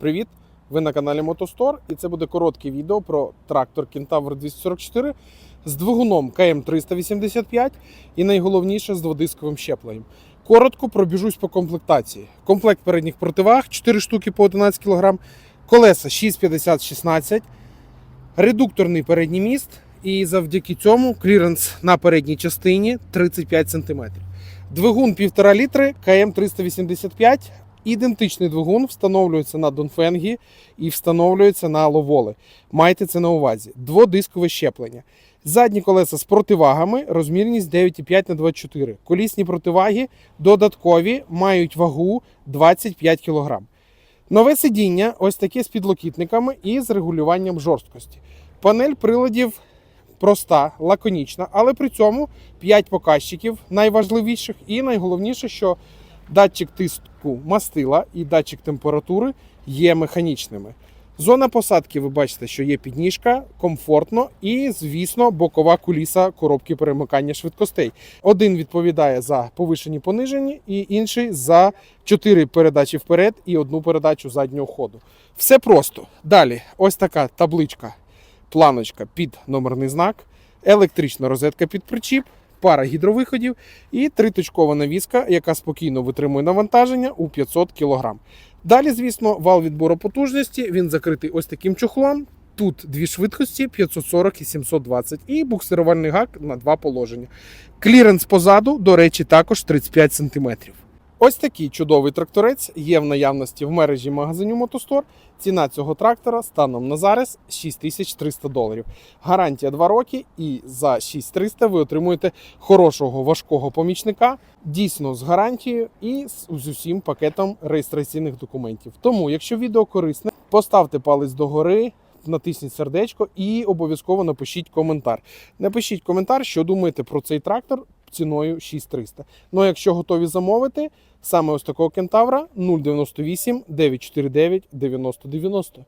Привіт! Ви на каналі Мотостор, і це буде коротке відео про трактор Кентавр 244 з двигуном КМ 385 і найголовніше з дводисковим щепленням. Коротко пробіжусь по комплектації. Комплект передніх противаг 4 штуки по 11 кг, колеса 650-16, редукторний передній міст, і завдяки цьому кліренс на передній частині 35 см. Двигун 1,5 літри КМ 385. Ідентичний двигун встановлюється на Донфенгі і встановлюється на ловоли. Майте це на увазі. Дводискове щеплення. Задні колеса з противагами, розмірність 9,5 на 24. Колісні противаги додаткові мають вагу 25 кг. Нове сидіння ось таке з підлокітниками і з регулюванням жорсткості. Панель приладів проста, лаконічна, але при цьому 5 показчиків найважливіших і найголовніше, що датчик тиску мастила і датчик температури є механічними. Зона посадки, ви бачите, що є підніжка, комфортно і, звісно, бокова куліса коробки перемикання швидкостей. Один відповідає за повишені понижені, і інший за 4 передачі вперед і одну передачу заднього ходу. Все просто. Далі, ось така табличка, планочка під номерний знак, електрична розетка під причіп, пара гідровиходів і триточкова навіска, яка спокійно витримує навантаження у 500 кг. Далі, звісно, вал відбору потужності. Він закритий ось таким чохлом. Тут дві швидкості 540 і 720, і буксирувальний гак на два положення. Кліренс позаду, до речі, також 35 см. Ось такий чудовий тракторець є в наявності в мережі магазинів Мотостор. Ціна цього трактора станом на зараз 6300 доларів. Гарантія 2 роки, і за 6300 ви отримуєте хорошого важкого помічника, дійсно з гарантією і з, усім пакетом реєстраційних документів. Тому, якщо відео корисне, поставте палець догори. Натисніть сердечко і обов'язково напишіть коментар. Напишіть коментар, що думаєте про цей трактор ціною 6300. Ну а якщо готові замовити, саме ось такого кентавра 098 949 9090.